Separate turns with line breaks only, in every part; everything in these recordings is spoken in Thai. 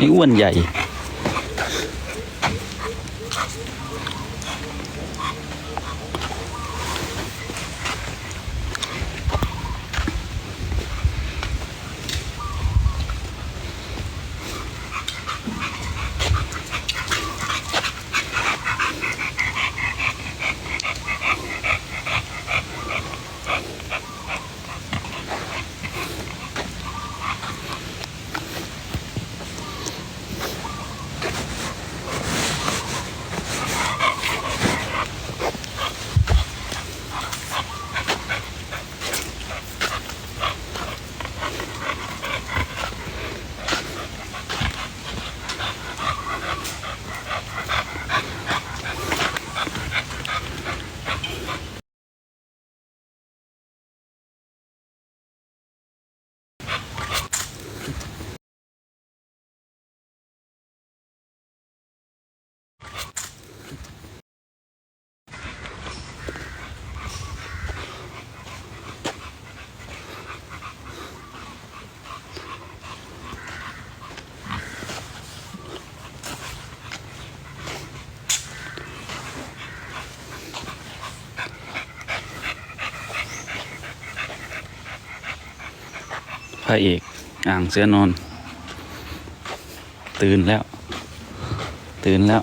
นี่อ้วนใหญ่ ระเอกอ่างเสือนอน ตื่นแล้ว ตื่นแล้ว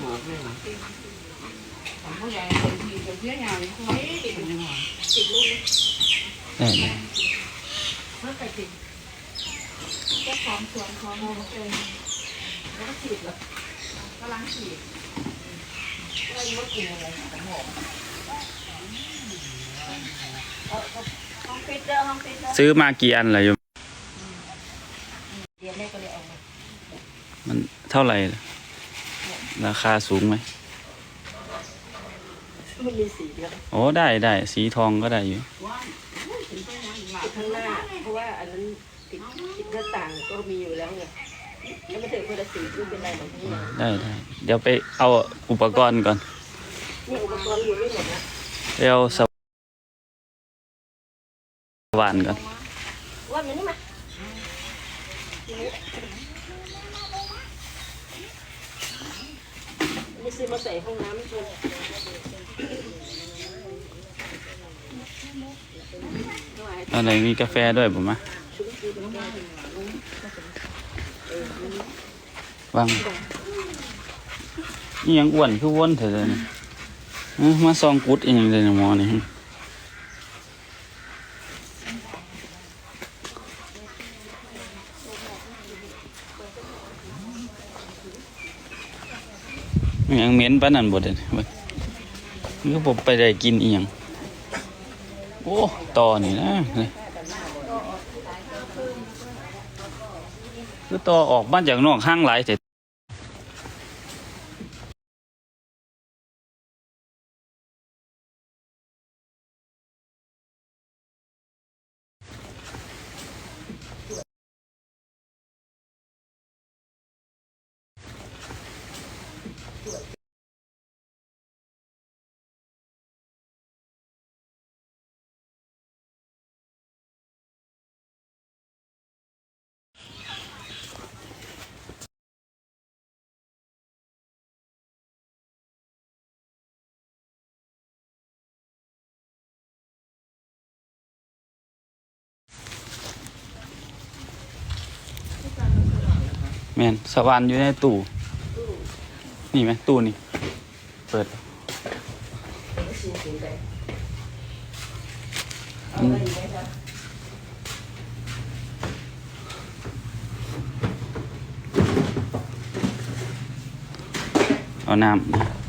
โบกเลยผู้ใหญ่คนที่จะเสียอย่างนี้คนนี้ติดยังไง
ได้ไหม
เมื่อไปติดเจ้าของสวนของเราเองแล้วก็ฉีดเลยกำลังฉีดก็อายุว่ากินอะไรของหมอห้องฟิตเตอร์ห้องฟิตเตอร์
ซื้อมากี่อันเล่ะโยม
เดี๋ยวแม่ก็เลยเอามา
มัน เท่าไหร่ล่ะราคาสูงไหม
มันมีสีเดียว
โอ้ได้ได้สีทองก็ได้อยู่
ติดข้างหน้าเพราะว่าอันนั้นติดติดหน้าต่างก็มีอยู่แล้วไงแล้วมาถึงคนละสีไม่เป็นไรหรอกที่นี่
ได้ได้เดี๋ยวไปเอาอุปกรณ์ก่อน
นี่อุปกรณ์อยู่ไม่หมดนะ
ไปเอาสว่านก่อน
ว่ามันนี่มา นี่ซื้อมาใส่ห้องน้ำไม่ชน
อะไรมีกาแฟด้วยผมมะวางนี่ยังอ้วนคืออ้วนเถอะเลยมาซองกุดอีกอย่างเลยนะหมอนี่ ยังเหม็นปานนั้นบ่เด้เว้ยมันก็ผมไปได้กินอีหยังโอ้ต่อนี่นะคือต่อออกมาจากนอกห้างหลายแต่ แมนสวรรค์อยู่ในตู้นี่ไหมตู้นี่ เปิด
อาไปอีกไหมคะ
เอาน้ำ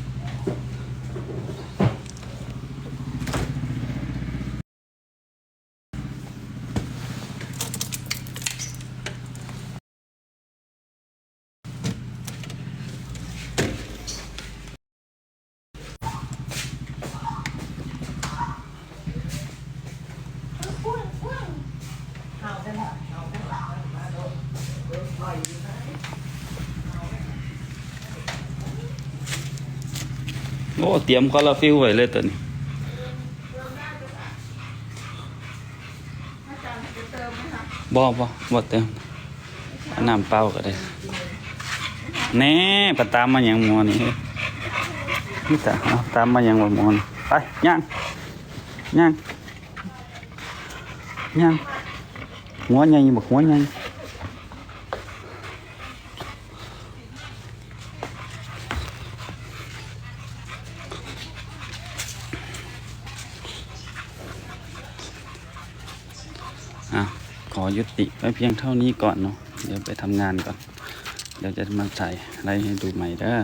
โอ้เตรียมคอลาฟิลไว้เลยตัวนี้
อาจารย์จะเติมไหมคะ
บ่บ่บ่เติมน้ำเปล่าก็ได้ แน่ปตามมาอย่างมอนี่นี่ตาเอาตามมาอย่างมอนไปย่างย่างย่างหัวใหญ่บักหัวใหญ่ อะขอยุติไว้เพียงเท่านี้ก่อนเนาะเดี๋ยวไปทำงานก่อน เดี๋ยวจะมาใส่อะไรให้ดูใหม่เด้อ